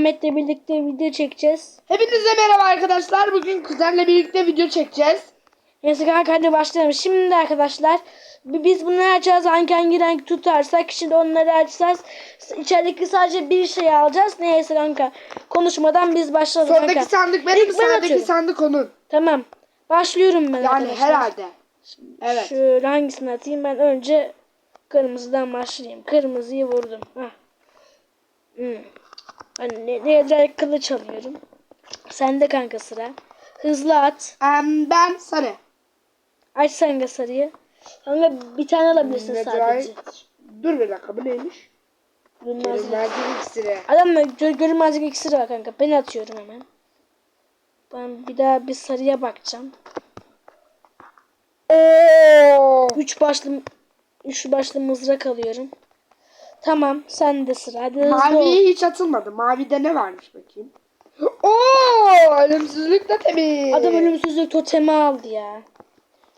Ahmet'le birlikte video çekeceğiz. Hepinize merhaba arkadaşlar. Bugün kuzenle birlikte video çekeceğiz. Neyse kanka hadi başlayalım. Şimdi arkadaşlar bi- biz bunları açacağız. Hangi hangi renk tutarsak şimdi onları açacağız. İçerideki sadece bir şey alacağız. Neyse kanka konuşmadan biz başlayalım Sondaki kanka. sandık benim, İlk ben sağdaki açıyorum. sandık onun. Tamam. Başlıyorum ben Yani arkadaşlar. herhalde. Evet. Şöyle hangisini atayım ben önce kırmızıdan başlayayım. Kırmızıyı vurdum. Hah. Hmm. Ben ne, ne kılıç alıyorum. Sende kanka sıra. Hızlı at. Em, ben sarı. Aç sen de sarıyı. Kanka bir tane alabilirsin Ne sadece. Dur bir dakika bu neymiş? Görünmez. Görünmezlik iksiri. Adamla gö görünmezlik iksiri var kanka. Ben atıyorum hemen. Ben bir daha bir sarıya bakacağım. Oo. Üç başlı üç başlı mızrak alıyorum. Tamam sen de sıra. Hadi hızlı ol. Mavi hiç atılmadı. Mavide ne varmış bakayım? Oo, ölümsüzlük totemi. Adam ölümsüzlük totemi aldı ya.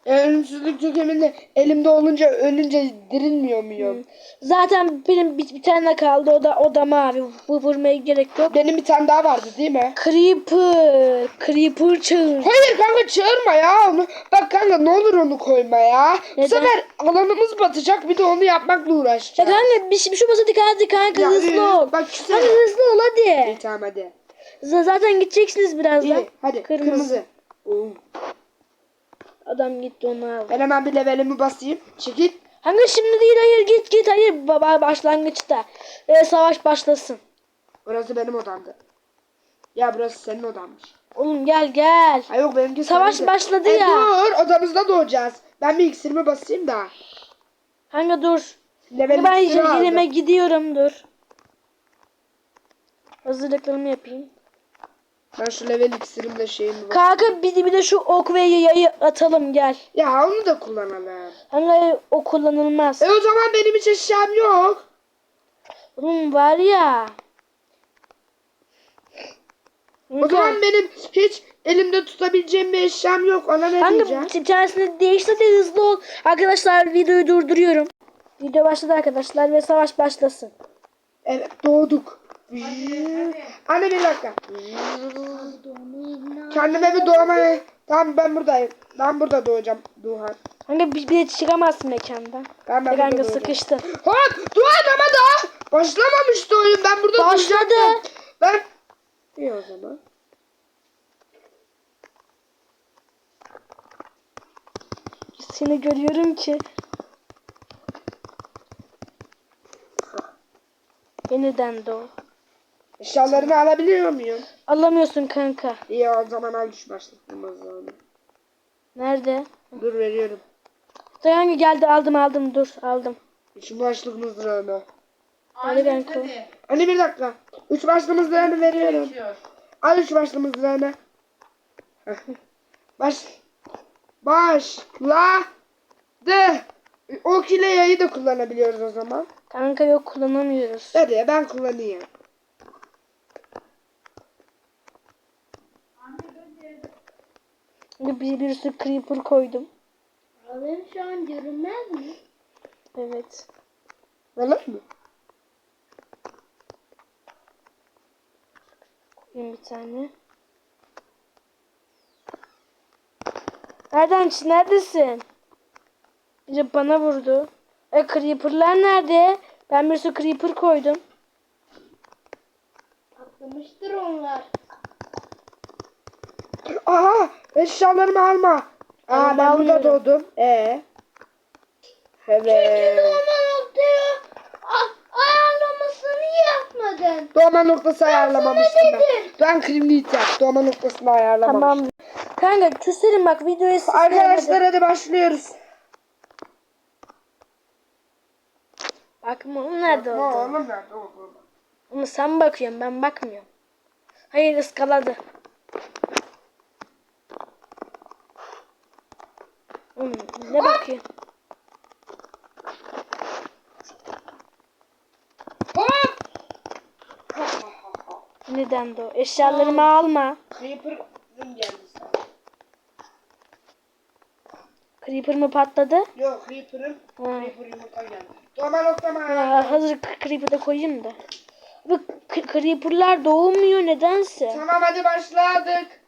Ya, ölümsüzlük toteminde elimde olunca ölünce dirilmiyor muyum? Zaten benim bir, bir tane kaldı. O da o da mavi. Bu vurmaya gerek yok. Benim bir tane daha vardı değil mi? Creeper. Creeper çağır. Hayır kanka çağırma ya onu. Bak kanka ne olur onu koyma ya. Bu Neden? sefer alanımız batacak bir de onu yapmakla Ya uğraşacağız. kanka bir, bir şey olmasa hadi hadi kanka Ya, hızlı ol. Bak şu Hadi hızlı ol hadi. İyi tamam hadi. Z- Zaten gideceksiniz birazdan. İyi hadi Kırmızı. kırmızı. Oo. Adam gitti onu aldı. Ben hemen bir levelimi basayım. Çekil. Kanka şimdi değil hayır git git hayır baba başlangıçta. Ee, savaş başlasın. Burası benim odamdı. Ya burası senin odanmış. Oğlum gel gel. Ha yok benimki Savaş seninki. başladı E, ya. Dur odamızda doğacağız. Ben bir iksirimi basayım da. Kanka dur. Level ben yerime gidiyorum dur. Hazırlıklarımı yapayım. Ben şu level iksirimle şeyimi basayım. Kanka bir de şu ok ve yayı atalım gel. Ya onu da kullanalım. Kanka o kullanılmaz. E o zaman benim hiç eşyam yok. Oğlum var ya. O zaman benim hiç elimde tutabileceğim bir eşyam yok. Ona ne Kanka diyeceğim? bir tanesini değiştir de hızlı ol. Arkadaşlar videoyu durduruyorum. Video başladı arkadaşlar ve savaş başlasın. Evet doğduk. Anne bir dakika. Kendime bir doğma. Tamam ben buradayım. Ben burada doğacağım. Duhan. Kanka bir, bir çıkamazsın mekandan. Ben, ben Kanka sıkıştı. Hop Duhan ama daha başlamamıştı oyun. Ben burada Başladı. duracaktım. Ben... İyi o zaman. Seni görüyorum ki. Yeniden doğ. Eşyalarımı alabiliyor muyum? Alamıyorsun kanka. İyi o zaman al şu başlıklarımı. Nerede? Dur veriyorum. Kanka geldi aldım aldım dur aldım. Şu başlık mızrağını. Hadi kanka. Anne bir dakika. Üç başlı mızrağını veriyorum. Al üç başlı mızrağını. Baş. Başla. De. O kile yayı da kullanabiliyoruz o zaman. Kanka yok kullanamıyoruz. Hadi ben kullanayım. Bir, bir sürü creeper koydum. Alem şu an görünmez mi? Evet. Vallahi mı? Koyayım bir tane. Nereden neredesin? Biri bana vurdu. E creeper'lar nerede? Ben bir sürü creeper koydum. Atlamıştır onlar. Aha eşyalarımı alma. Aa Alma, ben burada almıyorum. doğdum. Ee. Evet. Doğma noktaya a- ayarlamasını yapmadın. Doğma noktası ayarlamamıştım ben. dedim. Ben krimlit yap. Doğma noktasını ayarlamamıştım. Tamam. Kanka küserim bak videoyu siz Arkadaşlar hadi başlıyoruz. Bakma onun nerede Ne oldu? oğlum nerede oldu? Ama sen bakıyorsun ben bakmıyorum. Hayır ıskaladı. Hmm, ne bakıyor? Hop! Neden de o? Eşyalarımı alma. Creeper'ın geldi sana. Creeper mı patladı? Yok Creeper'ın. Creeper yumurta geldi. Doğma noktama Ya, hazır Creeper'ı koyayım da. Bu creeper'lar doğmuyor nedense. Tamam hadi başladık.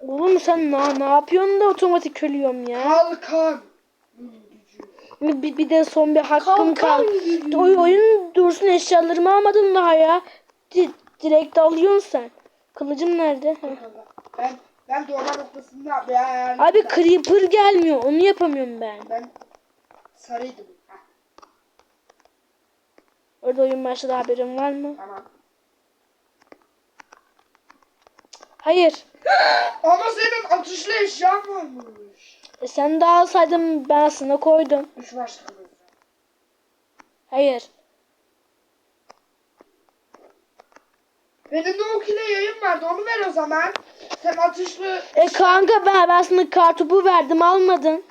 Oğlum sen na ne yapıyorsun da otomatik ölüyorum ya. Kalkan. Bir, bir de son bir hakkım Kalkan kal. Oy, oyun dursun eşyalarımı almadın daha ya. Di- direkt alıyorsun sen. Kılıcım nerede? Ben ben doğma noktasında ben Abi creeper gelmiyor. Onu yapamıyorum ben. ben sarıydım. Heh, Orada oyun başladı haberin var mı? tamam. Hayır. Ama senin atışlı eşyan varmış. E sen de alsaydın ben aslında koydum. Üç başlıklı. Hayır. Benim de o kile yayın vardı onu ver o zaman. Sen atışlı E kanka ben, ben sana kartopu verdim almadın.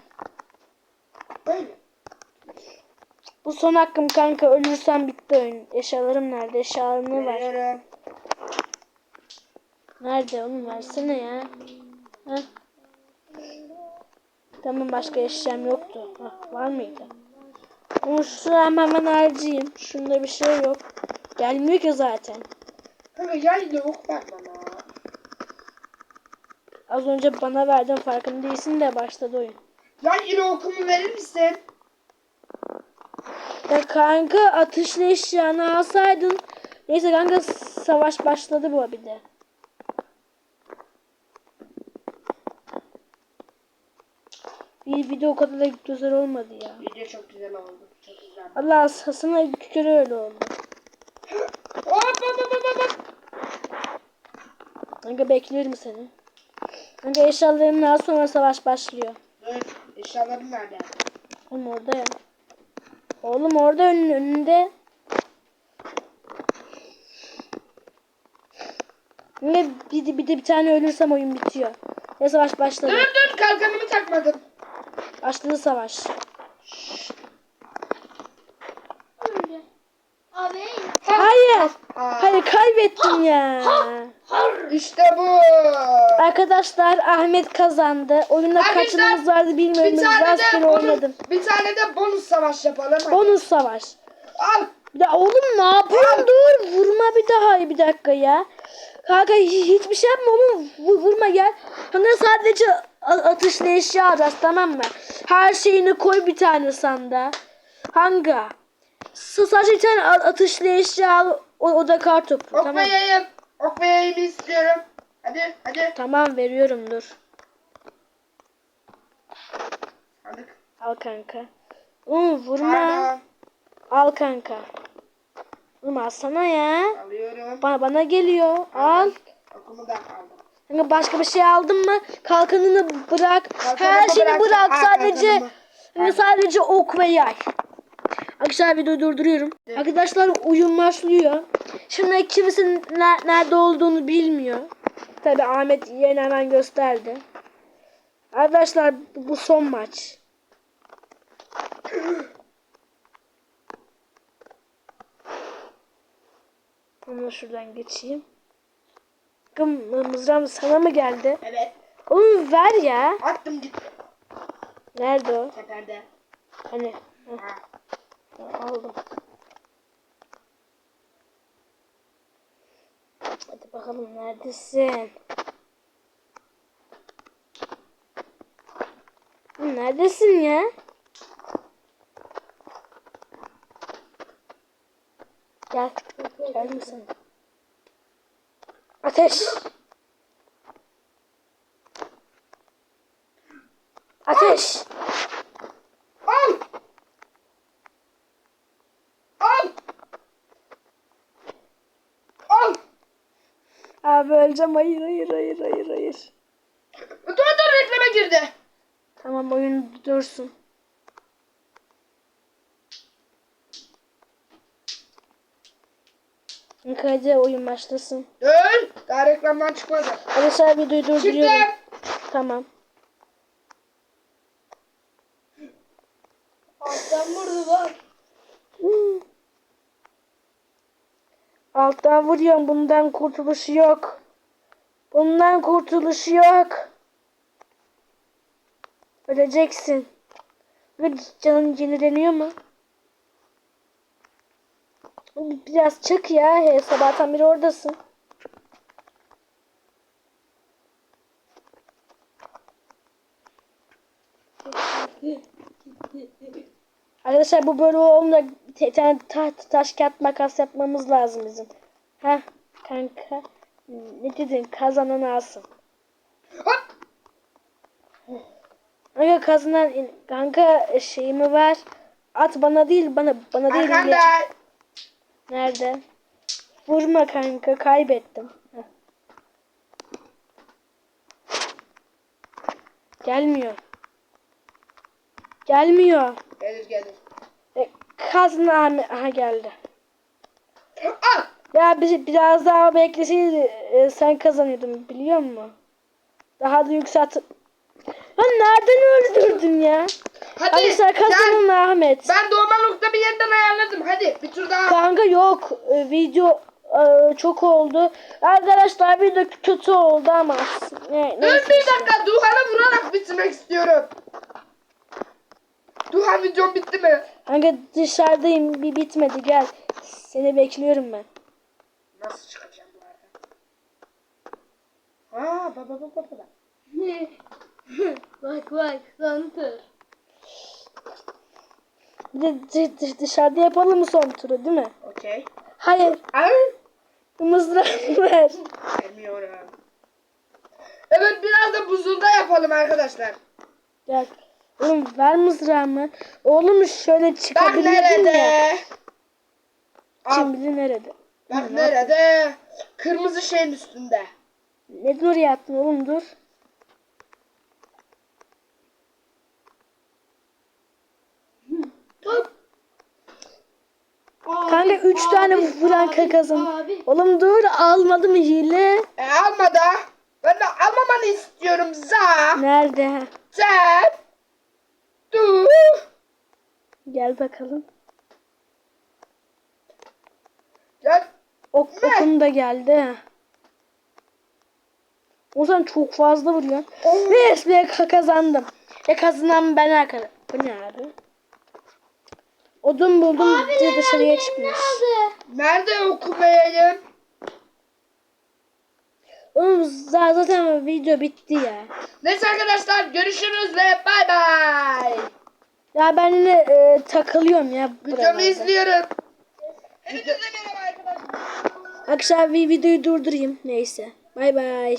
Bu son hakkım kanka ölürsen bitti oyun. Eşyalarım nerede? Eşyalarımı ver. Veriyorum. Nerede oğlum versene ya. Heh. Tamam başka eşyam yoktu. Hah, var mıydı? Ama şu hemen hemen harcayayım. Şunda bir şey yok. Gelmiyor ki zaten. Kanka yay da ok ver bana. Az önce bana verdin farkında değilsin de başladı oyun. Yay ile okumu verir misin? Ya kanka atışlı eşyanı alsaydın. Neyse kanka savaş başladı bu bir de. Bir video o kadar da güzel olmadı ya. Video çok güzel oldu. Çok güzel. Allah sana iki kere öyle oldu. Kanka bekliyorum seni. Kanka eşyalarımın daha sonra savaş başlıyor. Dur. Eşyalarım nerede? Oğlum orada ya. Oğlum orada önün, önünde. Ne bir, de- bir de bir tane ölürsem oyun bitiyor. Ne savaş başladı. Dur dur kalkanımı takmadım. Başladı savaş. Öyle. Abi. Hayır. Aa, Hayır kaybettim ya. İşte bu. Arkadaşlar Ahmet kazandı. Oyunda Arkadaşlar, kaçınımız vardı bilmiyorum. Bir tane de bonus, oynadım. bir tane de bonus savaş yapalım. Hadi. Bonus savaş. Al. Ya oğlum ne yapıyorsun? Dur vurma bir daha bir dakika ya. Kanka hi- hiçbir şey yapma oğlum. Vu- Vurma gel. Kanka sadece atışlı eşya alacağız tamam mı? Her şeyini koy bir tane sanda. Hanga. S- Sadece bir tane atışlı eşya al. O, o da kartopu. Ok Tamam. Ok ve yayını istiyorum. Hadi hadi. Tamam veriyorum dur. Aldık. Al kanka. Oğlum vurma. Pardon. Al kanka. Oğlum alsana ya. Alıyorum. Bana, bana geliyor. Al. Okumu da aldım. Başka bir şey aldın mı? Kalkanını bırak. Kalkanımı Her şeyini bırak. Aa, sadece hani sadece ok ve yay. Arkadaşlar videoyu durduruyorum. Arkadaşlar oyun başlıyor. Şimdi kimisinin ner- nerede olduğunu bilmiyor. Tabi Ahmet yeni hemen gösterdi. Arkadaşlar bu- son maç. Onu şuradan geçeyim. Mızrağım sana mı geldi? Evet. Oğlum ver ya. Attım gitti. Nerede o? Teperde. Hani Ha. aldım. Hadi bakalım neredesin? Neredesin ya? Gel. Gel misin? Ateş. Ateş. Al. Al. Al. Abi öleceğim. Hayır hayır hayır hayır hayır. Dur dur reklama girdi. Tamam oyun dursun. Hadi oyun başlasın. Dur. Daha reklamdan çıkmadı. Arkadaşlar videoyu durduruyorum. Çıktı. Tamam. Alttan vurdu bak. Alttan vuruyorum. Bundan kurtuluşu yok. Bundan kurtuluşu yok. Öleceksin. Ve canın yenileniyor mu? Biraz çık ya. He, sabahtan beri oradasın. Arkadaşlar bu bölümü olunca te- tane ta- taş kağıt makas yapmamız lazım bizim. Ha kanka ne dedin kazanan alsın. Kanka kazanan kanka şeyimi ver. At bana değil bana bana değil. Arkanda. Nerede? Vurma kanka kaybettim. Heh. Gelmiyor. Gelmiyor. Gelir gelir. E, kazanan aha geldi. Al. Ya bir, biraz daha bekleseydi e, sen kazanıyordun biliyor musun? Daha da yükselt. Lan nereden öldürdün ya? Hadi. Arkadaşlar gel. kazanan Ahmet. Ben doğma nokta bir yerden ayarladım. Hadi bir tur daha. Kanka yok e, video e, çok oldu. Arkadaşlar video kötü oldu ama ne, Dur bir dakika. Duhan'ı vurarak bitirmek istiyorum. Duhan videom bitti mi? Kanka dışarıdayım bir bitmedi gel. Seni bekliyorum ben. Nasıl çıkacağım bu arada? Aa baba baba baba. bak bak Hunter. Bir de dı- dı- dışarıda yapalım mı son turu değil mi? Okey. Hayır. Ay. Mızrağı ver. Bilmiyorum. Evet biraz da buzulda yapalım arkadaşlar. Gel. Oğlum ver mızrağımı. Oğlum şöyle Bak nerede? ya. Al. Kim bilir nerede. Bak nerede? Kırmızı şeyin üstünde. Ne dur yattın oğlum dur. Abi, Kanka 3 abi, tane abi, kazan. Oğlum dur almadım hile. E alma da. Ben de almamanı istiyorum za. Nerede? Sen. Dur. Gel bakalım. Gel. Ok, Ne? okum da geldi. O zaman çok fazla vuruyor. Ka- kazandım. Ve kazanan ben arkadaşlar. Bu ne abi? Odun buldum diye dışarıya çıkmış. Nerede? Nerede okumayayım? Oğlum za- zaten video bitti ya. Neyse arkadaşlar görüşürüz ve bay bay. Ya ben yine e, takılıyorum ya Videomu izliyorum. Hepinize merhaba arkadaşlar. Akşam bir videoyu durdurayım. Neyse. Bay bay.